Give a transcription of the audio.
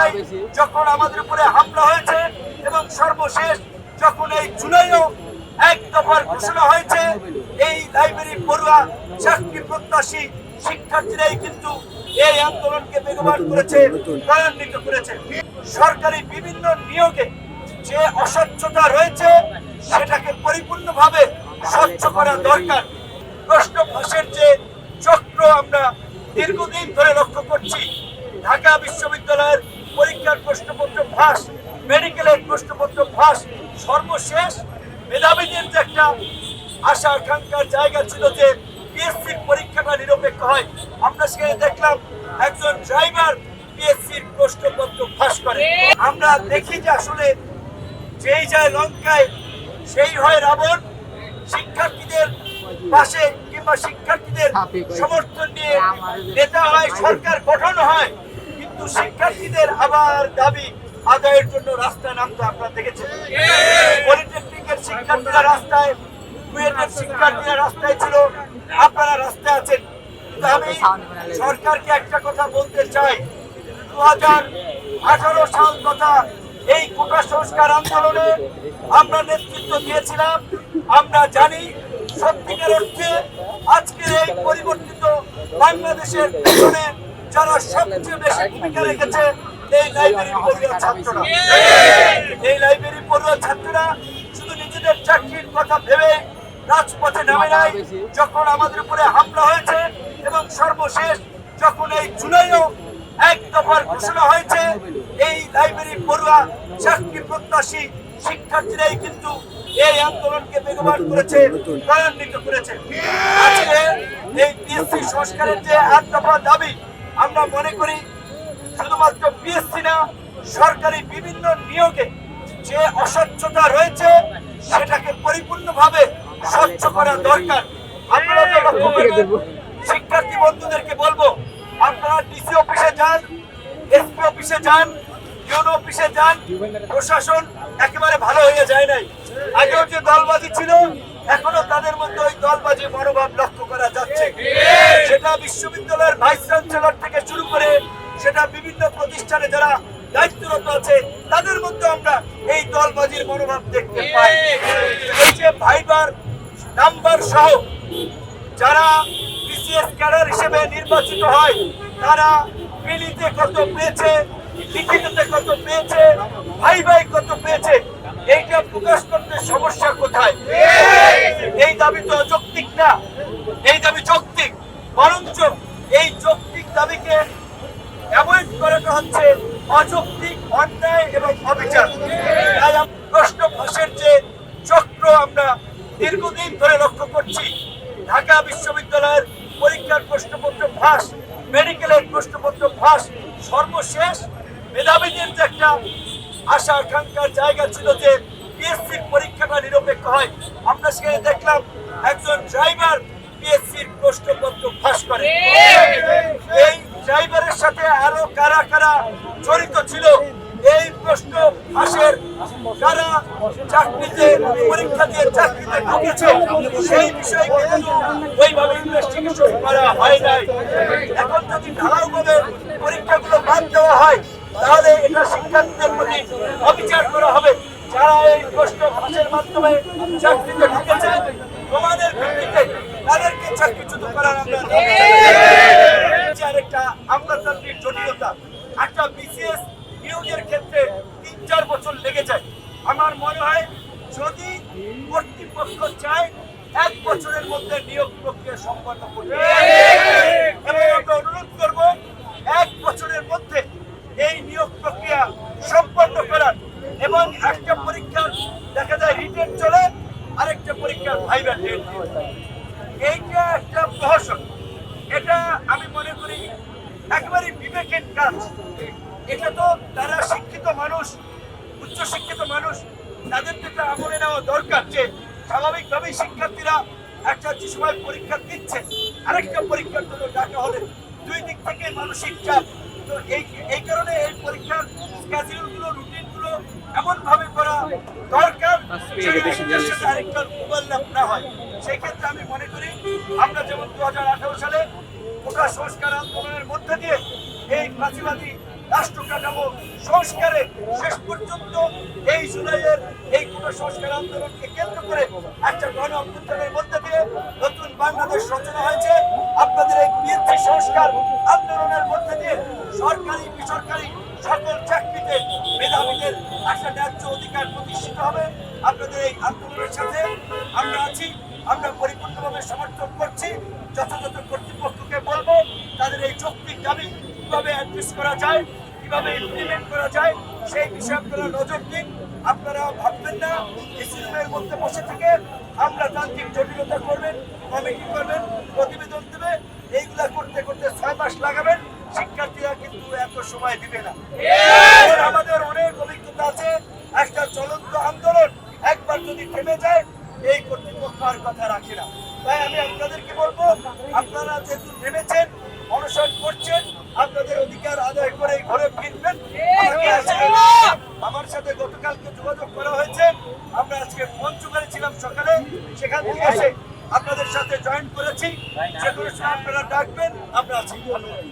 জুলাই যখন আমাদের উপরে হামলা হয়েছে এবং সর্বশেষ যখন এই জুলাইও এক দফার ঘোষণা হয়েছে এই লাইব্রেরি পড়ুয়া চাকরি প্রত্যাশী শিক্ষার্থীরাই কিন্তু এই আন্দোলনকে বেগবান করেছে ত্বরান্বিত করেছে। সরকারি বিভিন্ন নিয়োগে যে অস্বচ্ছতা রয়েছে সেটাকে পরিপূর্ণভাবে স্বচ্ছ করা দরকার। প্রশ্ন ফাঁসের যে চক্র আমরা দীর্ঘদিন ধরে লক্ষ্য করছি ঢাকা বিশ্ববিদ্যালয়ের পরীক্ষার প্রশ্নপত্র ফাঁস মেডিকেলের প্রশ্নপত্র ফাঁস সর্বশেষ মেধাবীদের যে একটা আশা আকাঙ্ক্ষার জায়গা ছিল যে পিএসসির পরীক্ষাটা নিরপেক্ষ হয় আমরা সেখানে দেখলাম একজন ড্রাইভার পিএসসির প্রশ্নপত্র ফাঁস করে। আমরা দেখি যে আসলে যেই যায় লঙ্কায় সেই হয় রাবণ। শিক্ষার্থীদের পাশে কিংবা শিক্ষার্থীদের সমর্থন নিয়ে নেতা হয় সরকার গঠন হয়। কিন্তু শিক্ষার্থীদের আবার দাবি আদায়ের জন্য রাস্তায় নামতে আপনারা দেখেছেন। পলিটেকনিকের শিক্ষার্থীরা রাস্তায় কুয়েটের শিক্ষার্থীরা রাস্তায় ছিল, আপনারা রাস্তায় আছেন। কিন্তু আমি সরকারকে একটা কথা বলতে চাই। দু হাজার আঠারো সাল তথা এই কোটা সংস্কার আন্দোলনে আমরা নেতৃত্ব দিয়েছিলাম। আমরা জানি সত্যিকার অর্থে আজকের এই পরিবর্তিত বাংলাদেশের পেছনে যারা সবচেয়ে বেশি ভূমিকা রেখেছে এই লাইব্রেরি পড়ুয়া ছাত্ররা। এই লাইব্রেরি পড়ুয়া ছাত্ররা শুধু নিজেদের চাকরির কথা ভেবে রাজপথে নামে নাই, যখন আমাদের উপরে হামলা হয়েছে এবং সর্বশেষ যখন এই জুলাইও এক দফার ঘোষণা হয়েছে, এই লাইব্রেরি পড়ুয়া চাকরি প্রত্যাশী শিক্ষার্থীরাই কিন্তু এই আন্দোলনকে বেগবান করেছে, ত্বরান্বিত করেছে। আজকে এই সংস্কারের যে এক দফা দাবি আমরা মনে করি শুধুমাত্র পিএসসি না সরকারি বিভিন্ন নিয়োগে যে অস্বচ্ছতা রয়েছে সেটাকে পরিপূর্ণভাবে স্বচ্ছ করা দরকার। আপনারা শিক্ষার্থী বন্ধুদেরকে বলব আপনারা ডিসি অফিসে যান এসপি অফিসে যান ইউনো অফিসে যান প্রশাসন একেবারে ভালো হয়ে যায় নাই। আগেও যে দলবাজি ছিল এখনও তাদের মধ্যে ওই দলবাজি মনোভাব লক্ষ্য করা যাচ্ছে। সেটা বিশ্ববিদ্যালয়ের ভাইস সেটা বিভিন্ন প্রতিষ্ঠানে যারা দায়িত্বরত আছে, তাদের মধ্যে আমরা এই দলবাজির মনোভাব দেখতে পাই। এই যে ভাইবার নাম্বার সহ যারা বিসিএস ক্যাডার হিসেবে নির্বাচিত হয়, তারা মিলিতে কত পেয়েছে, লিখিততে কত পেয়েছে, ভাই ভাই কত পেয়েছে এইটা প্রকাশ করতে সমস্যা কোথায় এই দাবি তো যৌক্তিক না এই দাবি যৌক্তিক বরঞ্চ এই যৌক্তিক দাবিকে অ্যাভয়েড হচ্ছে অযৌক্তিক অন্যায় এবং অবিচার। তাই প্রশ্ন ফাঁসের যে চক্র আমরা দীর্ঘদিন ধরে লক্ষ্য করছি, ঢাকা বিশ্ববিদ্যালয়ের পরীক্ষার প্রশ্নপত্র ফাঁস, মেডিকেলের প্রশ্নপত্র ফাঁস সর্বশেষ। মেধাবীদের যে একটা আশা, আকাঙ্ক্ষার জায়গা ছিল যে পিএসসির পরীক্ষাটা নিরপেক্ষ হয়। আমরা সেখানে দেখলাম একজন ড্রাইভার পিএসসির প্রশ্নপত্র ফাঁস করে এই ড্রাইভারের সাথে আরও কারা কারা জড়িত ছিল, এই প্রশ্ন ফাঁসের কারা চাকরিতে, পরীক্ষা দিয়ে চাকরিতে ঢুকেছে, সেই বিষয়ে কিন্তু ওইভাবে ইনভেস্টিগেশন করা হয় নাই। এখন যদি ঢালাওভাবে পরীক্ষাগুলো বাদ দেওয়া হয়, তাহলে এটা শিক্ষার্থীদের প্রতি অবিচার করা হবে। যারা এই প্রশ্ন ফাঁসের মাধ্যমে চাকরিতে ঢুকেছে প্রমাণের ভিত্তিতে তাদেরকে চাকরিচ্যুত করার আমরা দাবি জানাই। আর একটা আমলাতান্ত্রিক জটিলতা একটা বিসিএস নিয়োগের ক্ষেত্রে তিন চার বছর লেগে যায়। আমার মনে হয় যদি কর্তৃপক্ষ চায় এক বছরের মধ্যে নিয়োগ প্রক্রিয়া সম্পন্ন করবে এবং আমরা অনুরোধ করব এক বছরের মধ্যে এই নিয়োগ প্রক্রিয়া সম্পন্ন করার এবং একটা পরীক্ষার দেখা যায় রিটেন চলে আরেকটা পরীক্ষার ভাইবা ডেট এইটা একটা প্রহসন এটা আমি মনে করি একেবারে বিবেকের কাজ। এটা তো তারা শিক্ষিত মানুষ উচ্চ শিক্ষিত মানুষ। তাদের তো আমলে নেওয়া দরকার যে স্বাভাবিকভাবেই শিক্ষার্থীরা একটা যে সময় পরীক্ষা দিচ্ছে আরেকটা পরীক্ষার জন্য ডাকা হলে দুই দিক থেকে মানসিক চাপ। তো এই এই কারণে এই পরীক্ষার স্কেজুলগুলো রুটিনগুলো এমন ভাবে করা দরকার আরেকটার ওভারল্যাপ না হয়। সেই ক্ষেত্রে আমি মনে করি আমরা যেমন দু হাজার আঠারো সালে কোটা সংস্কার আন্দোলনের মধ্যে দিয়ে এই ফাঁসিবাদী রাষ্ট্র কাঠামো সংস্কারে শেষ পর্যন্ত এই জুলাইয়ের এই সংস্কার আন্দোলনকে কেন্দ্র করে একটা গণ অভ্যুত্থানের মধ্যে দিয়ে নতুন বাংলাদেশ রচনা হয়েছে। আপনাদের এই বিএনপি সংস্কার আন্দোলনের মধ্যে দিয়ে সরকারি, বেসরকারি সকল চাকরিতে মেধাবীদের একটা ন্যায্য অধিকার প্রতিষ্ঠিত হবে। আপনাদের এই আন্দোলনের সাথে আমরা আছি, আমরা পরিপূর্ণভাবে সমর্থন করছি। যথাযথ কর্তৃপক্ষকে বলব, তাদের এই যৌক্তিক দাবি কীভাবে অ্যাড্রেস করা যায় কীভাবে ইমপ্লিমেন্ট করা যায় সেই বিষয়ে আপনারা নজর দিন। আপনারা ভাববেন না এই সিস্টেমের মধ্যে বসে থেকে আমরা তান্ত্রিক জটিলতা করবেন কমিটি করবেন প্রতিবেদন দেবে এইগুলা করতে করতে ছয় মাস লাগাবেন শিক্ষার্থীরা কিন্তু এত সময় দিবে না। আমাদের অনেক অভিজ্ঞতা আছে একটা চলন্ত আন্দোলন একবার যদি থেমে যায় এই কর্তৃপক্ষ আর কথা রাখে না। তাই আমি আপনাদেরকে বলব আপনারা যেহেতু নেমেছেন অনশন করছেন আপনাদের অধিকার আদায় করে ঘরে ফিরবেন। আমার সাথে গতকালকে যোগাযোগ করা হয়েছে। আমরা আজকে পঞ্চগড়ে ছিলাম সকালে। সেখান থেকে এসে আপনাদের সাথে জয়েন করেছি। যে কোনো সময় আপনারা ডাকবেন আমরা আছি। ধন্যবাদ